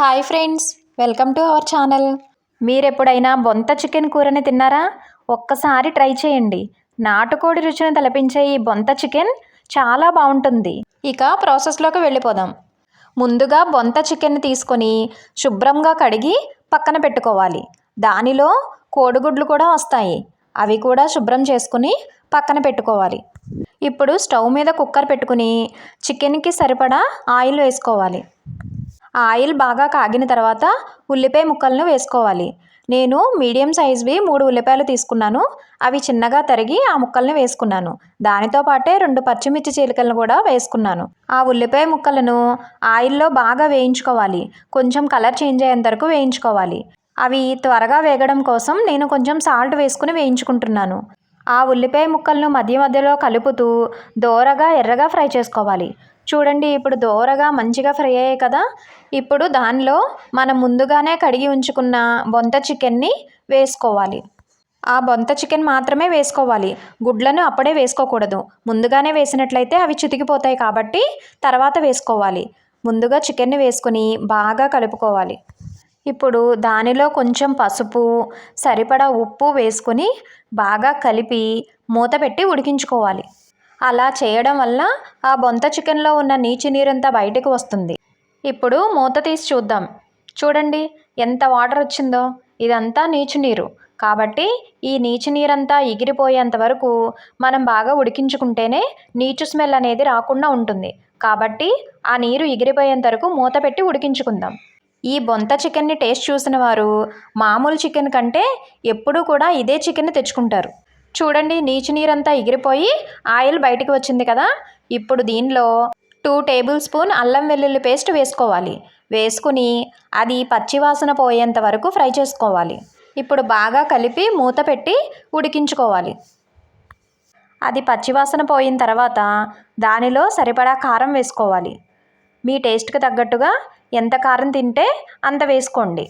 Hi friends welcome to our channel. మీరు ఎప్పుడైనా బొంత చికెన్ కూరని తిన్నారా? ఒక్కసారి ట్రై చేయండి. నాటుకోడి రుచిని తలపించే ఈ బొంత చికెన్ చాలా బాగుంటుంది. ఇక ప్రాసెస్లోకి వెళ్ళిపోదాం. ముందుగా బొంత చికెన్ తీసుకొని శుభ్రంగా కడిగి పక్కన పెట్టుకోవాలి. దానిలో కోడిగుడ్లు కూడా వస్తాయి. అవి కూడా శుభ్రం చేసుకుని పక్కన పెట్టుకోవాలి. ఇప్పుడు స్టవ్ మీద కుక్కర్ పెట్టుకుని చికెన్కి సరిపడా ఆయిల్ వేసుకోవాలి. ఆయిల్ బాగా కాగిన తర్వాత ఉల్లిపాయ ముక్కలను వేసుకోవాలి. నేను మీడియం సైజ్వి మూడు ఉల్లిపాయలు తీసుకున్నాను. అవి చిన్నగా తరిగి ఆ ముక్కలను వేసుకున్నాను. దానితో పాటే రెండు పచ్చిమిర్చి చీలికలను కూడా వేసుకున్నాను. ఆ ఉల్లిపాయ ముక్కలను ఆయిల్లో బాగా వేయించుకోవాలి. కొంచెం కలర్ చేంజ్ అయ్యేంత వరకు వేయించుకోవాలి. అవి త్వరగా వేగడం కోసం నేను కొంచెం సాల్ట్ వేసుకుని వేయించుకుంటున్నాను. ఆ ఉల్లిపాయ ముక్కలను మధ్య మధ్యలో కలుపుతూ దోరగా ఎర్రగా ఫ్రై చేసుకోవాలి. చూడండి ఇప్పుడు దోరగా మంచిగా ఫ్రై అయ్యాయి కదా. ఇప్పుడు దానిలో మనం ముందుగానే కడిగి ఉంచుకున్న బొంత చికెన్ని వేసుకోవాలి. ఆ బొంత చికెన్ మాత్రమే వేసుకోవాలి. గుడ్లను అప్పుడే వేసుకోకూడదు. ముందుగానే వేసినట్లయితే అవి చితికిపోతాయి కాబట్టి తర్వాత వేసుకోవాలి. ముందుగా చికెన్ని వేసుకుని బాగా కలుపుకోవాలి. ఇప్పుడు దానిలో కొంచెం పసుపు సరిపడా ఉప్పు వేసుకొని బాగా కలిపి మూత పెట్టి ఉడికించుకోవాలి. అలా చేయడం వల్ల ఆ బొంత చికెన్లో ఉన్న నీచి నీరంతా బయటకు వస్తుంది. ఇప్పుడు మూత తీసి చూద్దాం. చూడండి ఎంత వాటర్ వచ్చిందో. ఇదంతా నీచు నీరు. కాబట్టి ఈ నీచు నీరంతా ఎగిరిపోయేంత వరకు మనం బాగా ఉడికించుకుంటేనే నీచు స్మెల్ అనేది రాకుండా ఉంటుంది. కాబట్టి ఆ నీరు ఎగిరిపోయేంత వరకు మూత పెట్టి ఉడికించుకుందాం. ఈ బొంత చికెన్ని టేస్ట్ చూసిన వారు మామూలు చికెన్ కంటే ఎప్పుడూ కూడా ఇదే చికెన్ తెచ్చుకుంటారు. చూడండి నీచు నీరంతా ఎగిరిపోయి ఆయిల్ బయటికి వచ్చింది కదా. ఇప్పుడు దీనిలో టూ టేబుల్ స్పూన్ అల్లం వెల్లుల్లి పేస్ట్ వేసుకోవాలి. వేసుకుని అది పచ్చివాసన పోయేంత వరకు ఫ్రై చేసుకోవాలి. ఇప్పుడు బాగా కలిపి మూత పెట్టి ఉడికించుకోవాలి. అది పచ్చివాసన పోయిన తర్వాత దానిలో సరిపడా కారం వేసుకోవాలి. మీ టేస్ట్కి తగ్గట్టుగా ఎంత కారం తింటే అంత వేసుకోండి.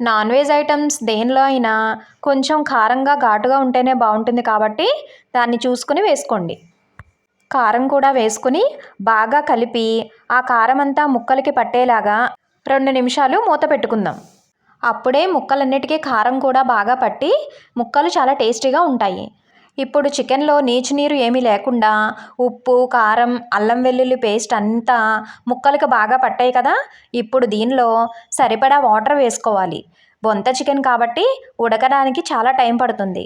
నాన్ వెజ్ ఐటమ్స్ దేనిలో అయినా కొంచెం కారంగా ఘాటుగా ఉంటేనే బాగుంటుంది కాబట్టి దాన్ని చూసుకుని వేసుకోండి. కారం కూడా వేసుకుని బాగా కలిపి ఆ కారం అంతా ముక్కలకి పట్టేలాగా రెండు నిమిషాలు మూత పెట్టుకుందాం. అప్పుడే ముక్కలన్నిటికీ కారం కూడా బాగా పట్టి ముక్కలు చాలా టేస్టీగా ఉంటాయి. ఇప్పుడు చికెన్లో నీచు నీరు ఏమీ లేకుండా ఉప్పు కారం అల్లం వెల్లుల్లి పేస్ట్ అంతా ముక్కలకు బాగా పట్టాయి కదా. ఇప్పుడు దీనిలో సరిపడా వాటర్ వేసుకోవాలి. బొంత చికెన్ కాబట్టి ఉడకడానికి చాలా టైం పడుతుంది.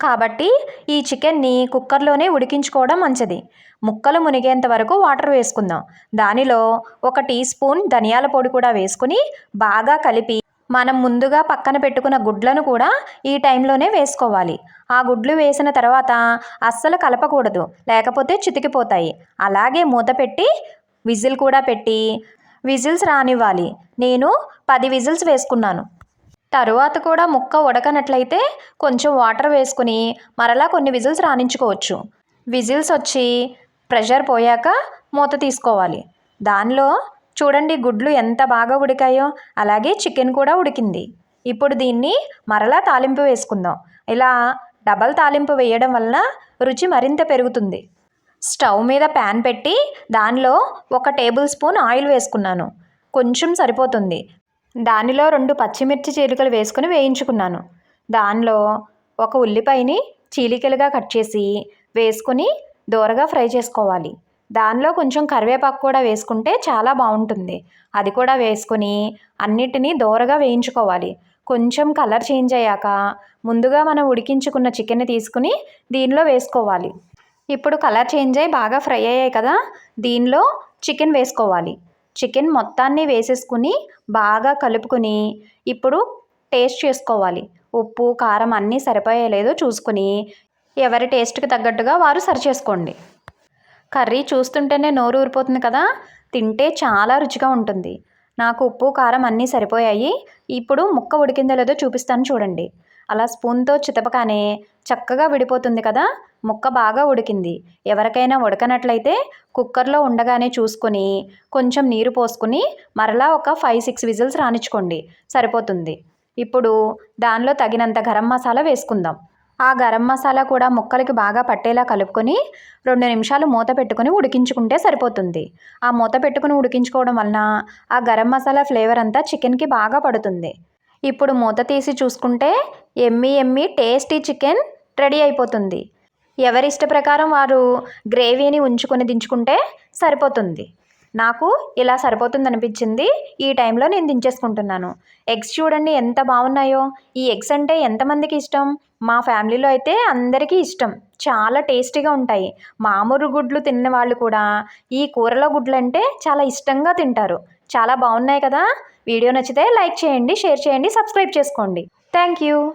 కాబట్టి ఈ చికెన్ని కుక్కర్లోనే ఉడికించుకోవడం మంచిది. ముక్కలు మునిగేంత వరకు వాటర్ వేసుకుందాం. దానిలో ఒక టీ స్పూన్ ధనియాల పొడి కూడా వేసుకుని బాగా కలిపి మనం ముందుగా పక్కన పెట్టుకున్న గుడ్లను కూడా ఈ టైంలోనే వేసుకోవాలి. ఆ గుడ్లు వేసిన తర్వాత అస్సలు కలపకూడదు. లేకపోతే చితికిపోతాయి. అలాగే మూత పెట్టి విజిల్ కూడా పెట్టి విజిల్స్ రానివ్వాలి. నేను పది విజిల్స్ వేసుకున్నాను. తరువాత కూడా ముక్క ఉడకనట్లయితే కొంచెం వాటర్ వేసుకుని మరలా కొన్ని విజిల్స్ రాణించుకోవచ్చు. విజిల్స్ వచ్చి ప్రెషర్ పోయాక మూత తీసుకోవాలి. దానిలో చూడండి గుడ్లు ఎంత బాగా ఉడికాయో. అలాగే చికెన్ కూడా ఉడికింది. ఇప్పుడు దీన్ని మరలా తాలింపు వేసుకుందాం. ఇలా డబల్ తాలింపు వేయడం వలన రుచి మరింత పెరుగుతుంది. స్టవ్ మీద ప్యాన్ పెట్టి దానిలో ఒక టేబుల్ స్పూన్ ఆయిల్ వేసుకున్నాను. కొంచెం సరిపోతుంది. దానిలో రెండు పచ్చిమిర్చి చీలికలు వేసుకుని వేయించుకున్నాను. దానిలో ఒక ఉల్లిపాయని చీలికలుగా కట్ చేసి వేసుకుని దూరగా ఫ్రై చేసుకోవాలి. దానిలో కొంచెం కరివేపాకు కూడా వేసుకుంటే చాలా బాగుంటుంది. అది కూడా వేసుకుని అన్నిటినీ దోరగా వేయించుకోవాలి. కొంచెం కలర్ చేంజ్ అయ్యాక ముందుగా మనం ఉడికించుకున్న చికెన్ తీసుకుని దీనిలో వేసుకోవాలి. ఇప్పుడు కలర్ చేంజ్ అయ్యి బాగా ఫ్రై అయ్యాయి కదా దీనిలో చికెన్ వేసుకోవాలి. చికెన్ మొత్తాన్ని వేసేసుకుని బాగా కలుపుకొని ఇప్పుడు టేస్ట్ చేసుకోవాలి. ఉప్పు కారం అన్నీ సరిపోయే లేదో చూసుకుని ఎవరి టేస్ట్కి తగ్గట్టుగా వారు సరి చేసుకోండి. కర్రీ చూస్తుంటేనే నోరు ఊరిపోతుంది కదా. తింటే చాలా రుచిగా ఉంటుంది. నాకు ఉప్పు కారం అన్నీ సరిపోయాయి. ఇప్పుడు ముక్క ఉడికిందో లేదో చూపిస్తాను చూడండి. అలా స్పూన్తో చితపగానే చక్కగా విడిపోతుంది కదా. ముక్క బాగా ఉడికింది. ఎవరికైనా ఉడకనట్లయితే కుక్కర్లో ఉండగానే చూసుకొని కొంచెం నీరు పోసుకుని మరలా ఒక ఫైవ్ సిక్స్ విజిల్స్ రానిచ్చుకోండి. సరిపోతుంది. ఇప్పుడు దానిలో తగినంత గరం మసాలా వేసుకుందాం. ఆ గరం మసాలా కూడా ముక్కలకి బాగా పట్టేలా కలుపుకొని రెండు నిమిషాలు మూత పెట్టుకొని ఉడికించుకుంటే సరిపోతుంది. ఆ మూత పెట్టుకుని ఉడికించుకోవడం వలన ఆ గరం మసాలా ఫ్లేవర్ అంతా చికెన్కి బాగా పడుతుంది. ఇప్పుడు మూత తీసి చూసుకుంటే yummy yummy tasty chicken ready అయిపోతుంది. ఎవరి ఇష్ట ప్రకారం వారు గ్రేవీని ఉంచుకొని దించుకుంటే సరిపోతుంది. నాకు ఇలా సరిపోతుంది అనిపించింది ఈ టైంలో నేను దించేసుకుంటున్నాను. ఎగ్స్ చూడండి ఎంత బాగున్నాయో. ఈ ఎగ్స్ అంటే ఎంతమందికి ఇష్టం? మా ఫ్యామిలీలో అయితే అందరికీ ఇష్టం. చాలా టేస్టీగా ఉంటాయి. మామూలు గుడ్లు తిన్న వాళ్ళు కూడా ఈ కూరలో గుడ్లు అంటే చాలా ఇష్టంగా తింటారు. చాలా బాగున్నాయి కదా. వీడియో నచ్చితే లైక్ చేయండి షేర్ చేయండి సబ్స్క్రైబ్ చేసుకోండి. Thank you.